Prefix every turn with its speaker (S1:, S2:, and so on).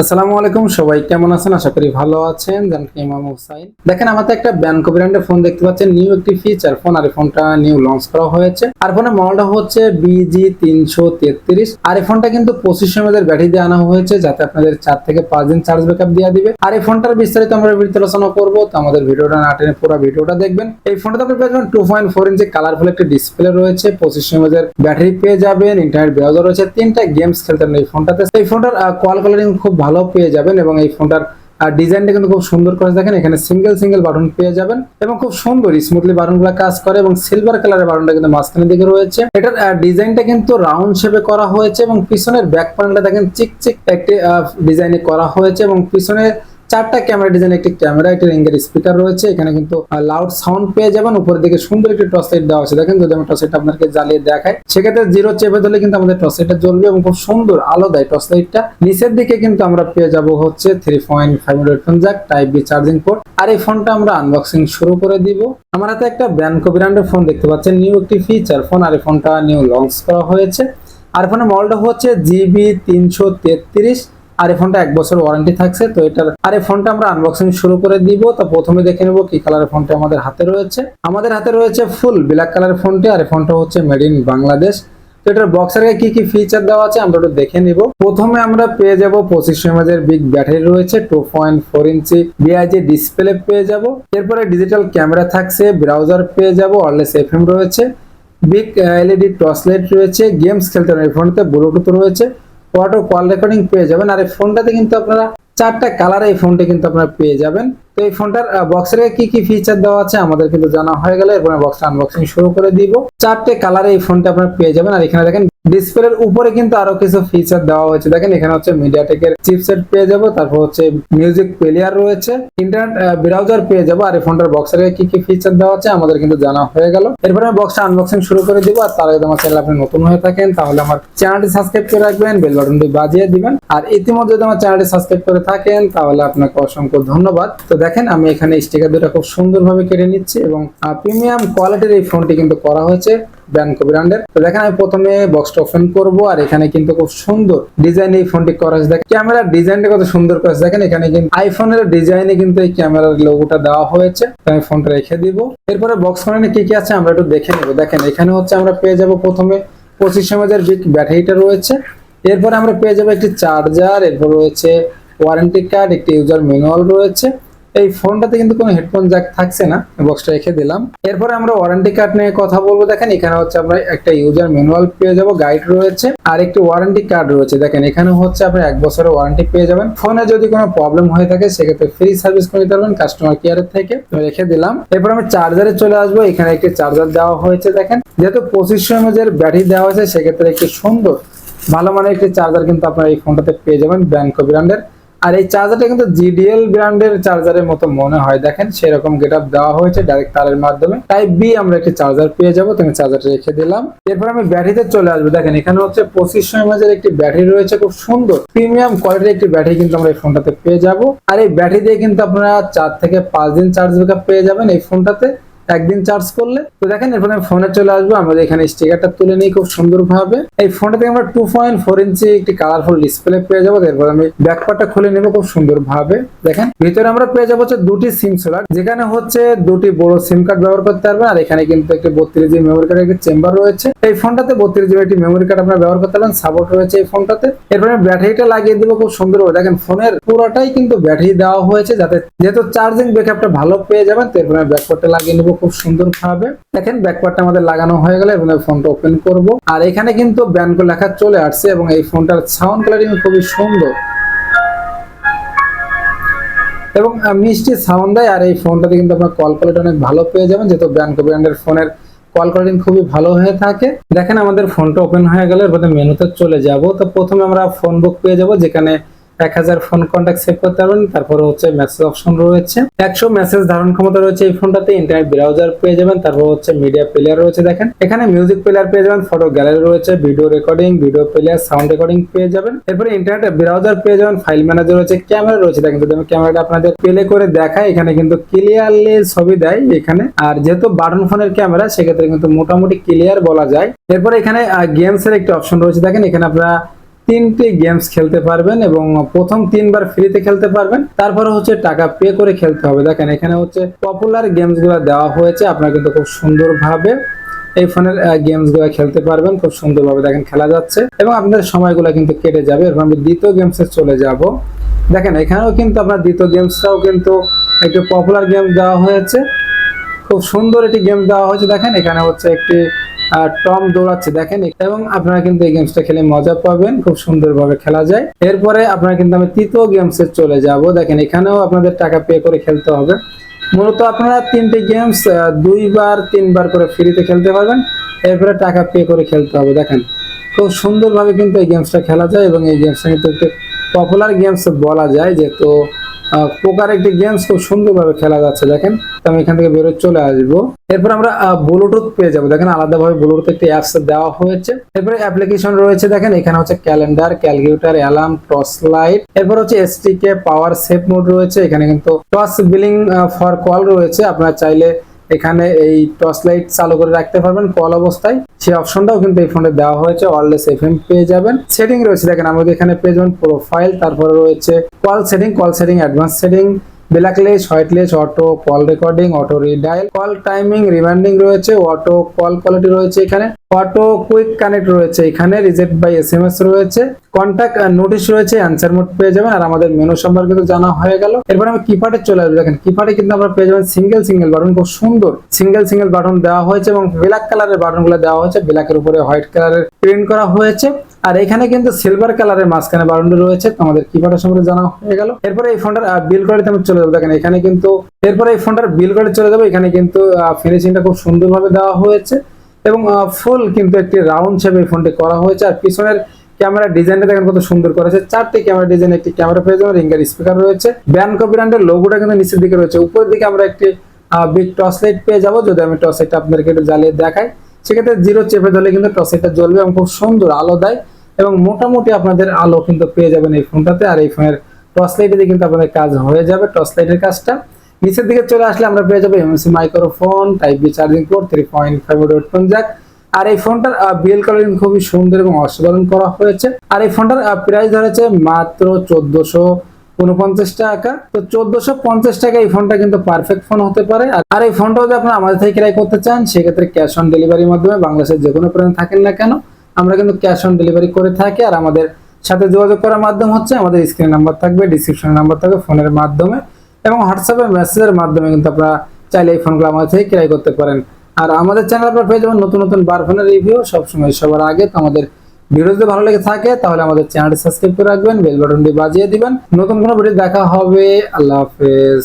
S1: আসসালামু আলাইকুম, সবাই কেমন আছেন? আশা করি ভালো আছেন। জানকি ইমাম হুসাইন। দেখেন, আমাদের একটা ব্যানকো ব্র্যান্ডের ফোন দেখতে পাচ্ছেন। নিউ একটি ফিচার ফোন আর ফোনটা নিউ লঞ্চ করা হয়েছে। আর ফোনের মডেলটা হচ্ছে বিজি তিনশো তেত্রিশ আর এই ফোনটা কিন্তু পঁচিশ এমএদের ব্যাটারি দিয়ে আনা হয়েছে, যাতে আপনাদের চার থেকে পাঁচ দিন চার্জ ব্যাকআপ দিয়ে দিবে। আর এই ফোনটার বিস্তারিত আমরা আলোচনা করব, তো আমাদের ভিডিওটা না টেনে পুরো ভিডিওটা দেখবেন। এই ফোনটাতে আপনি পেয়ে যাবেন two point four inch colourful একটা ডিসপ্লে রয়েছে, পঁচিশ এমএদের ব্যাটারি পেয়ে যাবেন। ইন্টারনেট ব্রাউজার রয়েছে, তিনটা গেমস খেলতে এই ফোনটাতে এই ফোনটার কোয়াল কালারিং খুব ভালো পেয়ে যাবেন এবং এই ফোনটার আর ডিজাইনটা কিন্তু খুব সুন্দর করে দেখেন। এখানে সিঙ্গেল সিঙ্গেল বাটন পেয়ে যাবেন এবং খুব সুন্দর স্মুথলি বাটনগুলো কাজ করে এবং সিলভার কালারের বাটনটা কিন্তু মাঝখানের দিকে রয়েছে। এটার ডিজাইনটা কিন্তু রাউন্ড শেপে করা হয়েছে এবং পিছনের ব্যাক প্যানেলটা দেখেন চিক চিক একটি ডিজাইনে করা হয়েছে এবং পিছনে চারটা ক্যামেরা ডিজাইন, একটি ক্যামেরা, একটি রিঙ্গের স্পিকার রয়েছে। এখানে কিন্তু লাউড সাউন্ড পেয়ে যাবেন। উপরের দিকে সুন্দর একটি টর্চ লাইট দেওয়া আছে। দেখেন, যদি আমি টর্চ আপনাকে জ্বালিয়ে দেখাই, সেক্ষেত্রে জিরো চেপে দিলে কিন্তু আমাদের টর্চ লাইটটা জ্বলবে এবং খুব সুন্দর আলো দেয় টর্চ লাইটটা নিচের দিকে কিন্তু আমরা পেয়ে যাব হচ্ছে three point five headphone jack type B charging port আর এই ফোনটা আমরা আনবক্সিং শুরু করে দিব। আমার হাতে একটা ব্যানকো ব্র্যান্ডের ফোন দেখতে পাচ্ছেন। নিউ একটি ফিচার ফোন আর এই ফোনটা নিউ লঞ্চ করা হয়েছে। আর ফোনের মডেলটা হচ্ছে জিবি তিনশো তেত্রিশ আর এই ফোনটা এক বছর ওয়ারেন্টি থাকছে, তো এটার আর এই ফোনটা আমরা আনবক্সিং শুরু করে দিব। তো প্রথমে দেখে নেব কি কালারের ফোনটা আমাদের হাতে রয়েছে। আমাদের হাতে রয়েছে ফুল ব্ল্যাক কালারের ফোনটি, আর এই ফোনটা হচ্ছে মেড ইন বাংলাদেশ তো এটার বক্সের কি কি ফিচার দেওয়া আছে আমরা একটু দেখে নিব। প্রথমে আমরা পেয়ে যাব পঁচিশ এমএজের বিগ ব্যাটারি রয়েছে two point four inch B I G display পেয়ে যাব। এরপরে ডিজিটাল ক্যামেরা থাকছে ব্রাউজার পেয়ে যাব ওয়ারলেস এফএম রয়েছে। বিগ এলইডি টর্চ লাইট রয়েছে গেমস খেলতে এই ফোনটাতে ব্লুটুথ রয়েছে। অটো কল রেকর্ডিং পেয়ে যাবেন। আর এই ফোনটাতে কিন্তু আপনারা চারটা কালার এই ফোনটা কিন্তু আপনারা পেয়ে যাবেন। এই ফোনটার বক্সের কি কি ফিচার দেওয়া আছে আমাদের কিন্তু জানা হয়ে গেলে। এরপরে বক্সটা আনবক্সিং শুরু করে দিব। চারটে কালারে এই ফোনটা আপনারা পেয়ে যাবেন। আর এখানে দেখেন ডিসপ্লের উপরে কিন্তু আরও কিছু ফিচার দেওয়া হয়েছে। দেখেন, এখানে হচ্ছে মিডিয়াটেকের চিপসেট পেয়ে যাব। তারপর হচ্ছে মিউজিক প্লেয়ার রয়েছে। ইন্টারনেট ব্রাউজার পেয়ে যাব। আর এই ফোনটার বক্সের কি কি ফিচার দেওয়া আছে আমাদের কিন্তু জানা হয়ে গেল। এরপরে আমি বক্সটা আনবক্সিং শুরু করে দিব। আর তার আগে আমার চ্যানেল আপনি নতুন হয়ে থাকেন, তাহলে আমার চ্যানেলটি সাবস্ক্রাইব করে রাখবেন বেল বাটনটি বাজিয়ে দিবেন। আর ইতিমধ্যে যদি আমার চ্যানেলটি সাবস্ক্রাইব করে থাকেন, তাহলে আপনাকে অসংখ্য ধন্যবাদ। তো দেখেন, আমি এখানে স্টিকার দুটা খুব সুন্দরভাবে কেটে নিচ্ছি এবং প্রিমিয়াম কোয়ালিটির এই ফোনটি কিন্তু করা হয়েছে ব্যানকো ব্র্যান্ডের তো দেখেন, আমি প্রথমে বক্সটা ওপেন করব আর এখানে কিন্তু খুব সুন্দর ডিজাইন এই ফোনটি করা হয়েছে। দেখেন ক্যামেরার ডিজাইনটা কত সুন্দর করেছে দেখেন, এখানে কিন্তু আইফোনের ডিজাইনে কিন্তু এই ক্যামেরার লোগোটা দেওয়া হয়েছে। আমি ফোনটা রেখে দিব। এরপরে বক্স ফোনে কি কি আছে আমরা একটু দেখে নেব। দেখেন, এখানে হচ্ছে আমরা পেয়ে যাব প্রথমে পঁচিশ এমএজের বিগ ব্যাটারিটা রয়েছে। এরপরে আমরা পেয়ে যাব একটি চার্জার এরপর রয়েছে ওয়ারেন্টি কার্ড একটি ইউজার ম্যানুয়াল রয়েছে। এই ফোনটাতে কিন্তু কোনো হেডফোন জ্যাক থাকছে না বক্সটা রেখে দিলাম। এরপরে আমরা ওয়ারেন্টি কার্ড নিয়ে কথা বলব, দেখেন এখানে হচ্ছে আমরা একটা ইউজার ম্যানুয়াল পেয়ে যাব গাইড রয়েছে, আর একটি ওয়ারেন্টি কার্ড রয়েছে, দেখেন এখানে হচ্ছে আপনি এক বছরের ওয়ারেন্টি পেয়ে যাবেন। ফোনে যদি কোনো প্রবলেম হয়ে থাকে, সেক্ষেত্রে ফ্রি সার্ভিস করে নিতে পারবেন কাস্টমার কেয়ারের থেকে রেখে দিলাম। এরপর আমি চার্জারে চলে আসব, এখানে একটি চার্জার দেওয়া হয়েছে, দেখেন। যেহেতু পঁচিশশো এমএজের ব্যাটারি দেওয়া হয়েছে, সেক্ষেত্রে একটি সুন্দর, ভালো মানের একটি চার্জার কিন্তু আপনার এই ফোনটাতে পেয়ে যাবেন ব্যাংকো ব্র্যান্ডের আর এই চার্জারটা কিন্তু জিডিএল ব্র্যান্ডের চার্জারের মতো মনে হয়। দেখেন, সেরকম গেট আপ দেওয়া হয়েছে ডাইরেক্ট তারের মাধ্যমে। টাইপ বি আমরা একটি চার্জার পেয়ে যাব তুমি চার্জারটা রেখে দিলাম। এরপর আমি ব্যাটারিতে চলে আসব। দেখেন, এখানে হচ্ছে পঁচিশশো এমএজ এর একটি ব্যাটারি রয়েছে, খুব সুন্দর। প্রিমিয়াম কোয়ালিটির একটি ব্যাটারি কিন্তু আমরা এই ফোনটাতে পেয়ে যাব। আর এই ব্যাটারি দিয়ে কিন্তু আপনারা চার থেকে পাঁচ দিন চার্জ ব্যাকআপ পেয়ে যাবেন এই ফোনটাতে একদিন চার্জ করলে। তো দেখেন, এরপরে ফোনে চলে আসব, আমাদের এখানে স্টিকারটা তুলে নিই খুব সুন্দর ভাবে এই ফোনটা থেকে আমরা টু পয়েন্ট ফোর ইঞ্চি একটি কালারফুল ডিসপ্লে পেয়ে যাব। এরপর আমি ব্যাকপার্টটা খুলে নেব খুব সুন্দর ভাবে দেখেন, ভিতরে আমরা পেয়ে যাব হচ্ছে দুটি সিম স্লট যেখানে হচ্ছে দুটি বড় সিম কার্ড ব্যবহার করতে পারবেন। আর এখানে কিন্তু একটি বত্রিশ জিবি মেমোরি কার্ডের একটি চেম্বার রয়েছে। এই ফোনটাতে বত্রিশ জিবি একটি মেমোরি কার্ড আপনার ব্যবহার করতে পারবেন সাপোর্ট রয়েছে এই ফোনটাতে এরপরে ব্যাটারিটা লাগিয়ে দিব খুব সুন্দর ভাবে দেখেন, ফোনের পুরোটাই কিন্তু ব্যাটারি দেওয়া হয়েছে, যাতে যেহেতু চার্জিং ব্যাকআপটা ভালো পেয়ে যাবেন, তো এরপরে ব্যাকপার্টটা লাগিয়ে নিব খুব সুন্দর ভাবে। দেখেন ব্যাকপার্টটা আমাদের লাগানো হয়ে গেলে এবং ফোনটা ওপেন করব। আর এখানে কিন্তু ব্যান্ডকো লেখা চলে আসছে এবং এই ফোনটার সাউন্ড কোয়ালিটি খুবই সুন্দর। এবং মিষ্টি সাউন্ড দেয় আর এই ফোনটাতে কিন্তু আপনার কল কোয়ালিটি অনেক ভালো পেয়ে যাবেন, যেহেতু ব্যান্ডকো ব্র্যান্ডের ফোনের কল কোয়ালিটি খুবই ভালো হয়ে থাকে। দেখেন, আমাদের ফোনটা ওপেন হয়ে গেলে, এরপরে মেনুতে চলে যাব। তো প্রথমে আমরা ফোন বুক পেয়ে যাব, যেখানে এক হাজার ফোন কন্ট্যাক্ট সেভ করতে পারবেন, তারপরে হচ্ছে মেসেজ অপশন রয়েছে। একশো মেসেজ ধারণ ক্ষমতা রয়েছে এই ফোনটাতে ইন্টারনেট ব্রাউজার পেয়ে যাবেন, তারপর হচ্ছে মিডিয়া প্লেয়ার রয়েছে, দেখেন। এখানে মিউজিক প্লেয়ার পেয়ে যাবেন ফটো গ্যালারি রয়েছে video recording video player sound recording পেয়ে যাবেন। এরপরে ইন্টারনেট ব্রাউজার পেয়ে যাবেন ফাইল ম্যানেজার রয়েছে ক্যামেরা রয়েছে, দেখেন যদি আমি ক্যামেরাটা আপনাদের প্লে করে দেখাই, এখানে কিন্তু ক্লিয়ারলি ছবি দেয় এখানে। আর যেহেতু বাটন ফোনের ক্যামেরা সেক্ষেত্রে কিন্তু মোটামুটি ক্লিয়ার বলা যায়। এরপরে এখানে গেমস এর একটি অপশন রয়েছে, দেখেন, এখানে আপনারা তিনটি গেমস খেলতে পারবেন এবং প্রথম তিনবার ফ্রিতে খেলতে পারবেন। তারপরে হচ্ছে টাকা পে করে খেলতে হবে। দেখেন, এখানে হচ্ছে পপুলার গেমসগুলো দেওয়া হয়েছে। আপনার কিন্তু খুব সুন্দরভাবে এই ফোনের গেমসগুলো খেলতে পারবেন। খুব সুন্দরভাবে দেখেন খেলা যাচ্ছে। এবং আপনাদের সময়গুলো কিন্তু কেটে যাবে। এরপর আমি দ্বিতীয় গেমসে চলে যাব। দেখেন, এখানেও কিন্তু আপনার দ্বিতীয় গেমসটাও কিন্তু একটু পপুলার গেম দেওয়া হয়েছে। খুব সুন্দর একটি গেম দেওয়া হয়েছে। দেখেন, এখানে হচ্ছে একটি টম দৌড়াচ্ছে, দেখেন এবং আপনারা কিন্তু এই গেমসটা খেলে মজা পাবেন, খুব সুন্দরভাবে খেলা যায়। এরপরে আপনারা কিন্তু আমি তৃতীয় গেমসে চলে যাব। দেখেন এখানেও আপনাদের টাকা পে করে খেলতে হবে। মূলত আপনারা তিনটে গেমস দুইবার, তিনবার করে ফ্রিতে খেলতে পারবেন। এরপরে টাকা পে করে খেলতে হবে, দেখেন। খুব সুন্দরভাবে কিন্তু এই গেমসটা খেলা যায়, এবং এই গেমসটা কিন্তু পপুলার গেমস বলা যায়, যেহেতু পোকার একটি গেমস খুব সুন্দরভাবে খেলা যাচ্ছে, দেখেন। আমি এখান থেকে বেরোয় চলে আসব। এরপর আমরা ব্লুটুথ পেয়ে যাব। দেখেন, আলাদাভাবে ব্লুটুথ একটি অ্যাপস দেওয়া হয়েছে। এরপরে অ্যাপ্লিকেশন রয়েছে, দেখেন, এখানে হচ্ছে calendar calculator alarm torch light এরপর হচ্ছে এসটিকে পাওয়ার সেফ মোড রয়েছে। এখানে কিন্তু টস বিলিং ফর কল রয়েছে। আপনারা চাইলে এখানে এই টর্চ লাইট চালু করে রাখতে পারবেন কল অবস্থায়। সেই অপশনটাও কিন্তু এই ফোনে দেওয়া হয়েছে ওয়ারলেস এফএম পেয়ে যাবেন। সেটিং রয়েছে, দেখেন আমাদের এখানে পেয়ে যাবেন প্রোফাইল তারপরে রয়েছে call setting call setting advance setting blacklist whitelist auto call recording auto redial call timing reminding রয়েছে অটো কল কোয়ালিটি রয়েছে এখানে। অটো কুইক কানেক্ট রয়েছে এখানে reject by S M S রয়েছে কন্ট্যাক্ট নোটিশ রয়েছে অ্যান্সার মোড পেয়ে যাবেন। আর আমাদের মেনু সম্পর্কে তো জানা হয়ে গেল। এরপর আমি কিপ্যাডে চলে আসব। দেখেন কিপ্যাডে কিন্তু আমরা পেয়ে যাবেন সিঙ্গেল সিঙ্গেল বাটন খুব সুন্দর। সিঙ্গেল সিঙ্গেল বাটন দেওয়া হয়েছে এবং ব্ল্যাক কালারের বাটনগুলো দেওয়া হয়েছে। ব্ল্যাকের উপরে হোয়াইট কালারের প্রিন্ট করা হয়েছে। আর এখানে কিন্তু সিলভার কালারের মাঝখানে বাটনটা রয়েছে। আমাদের কিপ্যাডের সম্পর্কে জানা হয়ে গেল। এরপরে এই ফোনটার বিল কোয়ালিটি আমি চলে যাব। দেখেন, এখানে কিন্তু, এরপরে এই ফোনটার বিল কোয়ালিটি চলে যাব। এখানে কিন্তু ফিনিশিংটা খুব সুন্দরভাবে দেওয়া হয়েছে। এবং ফুল কিন্তু একটি রাউন্ড শেপে ফোনটি করা হয়েছে। আর পিছনের ক্যামেরা ডিজাইনটা দেখেন কত সুন্দর করেছে চারটি ক্যামেরা ডিজাইন একটি ক্যামেরা পেয়ে যাবেন। রিঙ্গার স্পিকার রয়েছে। ব্যানকো ব্র্যান্ডের লোগোটা কিন্তু নিচের দিকে রয়েছে। উপরের দিকে আমরা একটি বিগ টর্চ লাইট পেয়ে যাব। যদি আমি টর্চ লাইটটা আপনাদেরকে একটু জ্বালিয়ে দেখাই, সেক্ষেত্রে জিরো চেপে ধরলে কিন্তু টর্চ লাইটটা জ্বলবে এবং খুব সুন্দর আলো দেয় এবং মোটামুটি আপনাদের আলো কিন্তু পেয়ে যাবেন এই ফোনটাতে আর এই ফোনের টর্চ লাইটে দিয়ে কিন্তু আপনাদের কাজ হয়ে যাবে। টর্চ লাইটের কাজটা নিচের দিকে চলে আসলে আমরা পেয়ে যাব MAC microphone type B charging port three point five headphone jack আর এই ফোনটার বিএল কালারিং খুবই সুন্দর এবং অসাধারণ করা হয়েছে। আর এই ফোনটার প্রাইস ধরেছে মাত্র চোদ্দশো উনপঞ্চাশ টাকা। তো চোদ্দশো পঞ্চাশ টাকা এই ফোনটা কিন্তু পারফেক্ট ফোন হতে পারে। আর- আর এই ফোনটা যদি আপনারা আমাদের থেকে ক্রয় করতে চান, সেক্ষেত্রে ক্যাশ অন ডেলিভারির মাধ্যমে বাংলাদেশের যে কোনো প্রান্ত থাকেন না কেন, আমরা কিন্তু ক্যাশ অন ডেলিভারি করে থাকি। আর আমাদের সাথে যোগাযোগ করার মাধ্যম হচ্ছে, আমাদের স্ক্রিন নাম্বার থাকবে ডিসক্রিপশন নাম্বার থাকবে ফোনের মাধ্যমে। এবং হোয়াটসঅ্যাপে মেসেজের মাধ্যমে কিন্তু আপনারা চাইলে এই ফোনগুলো আমাদের থেকে ক্রয় করতে পারেন। আর আমাদের চ্যানেল আপনারা পেয়ে যাবেন নতুন নতুন বার ফোনের রিভিউ সবসময় সবার আগে। তো আমাদের ভিডিও যদি ভালো লেগে থাকে, তাহলে আমাদের চ্যানেলটি সাবস্ক্রাইব করে রাখবেন বেল বাটনটি বাজিয়ে দিবেন। নতুন কোনো ভিডিও দেখা হবে। আল্লাহ হাফেজ।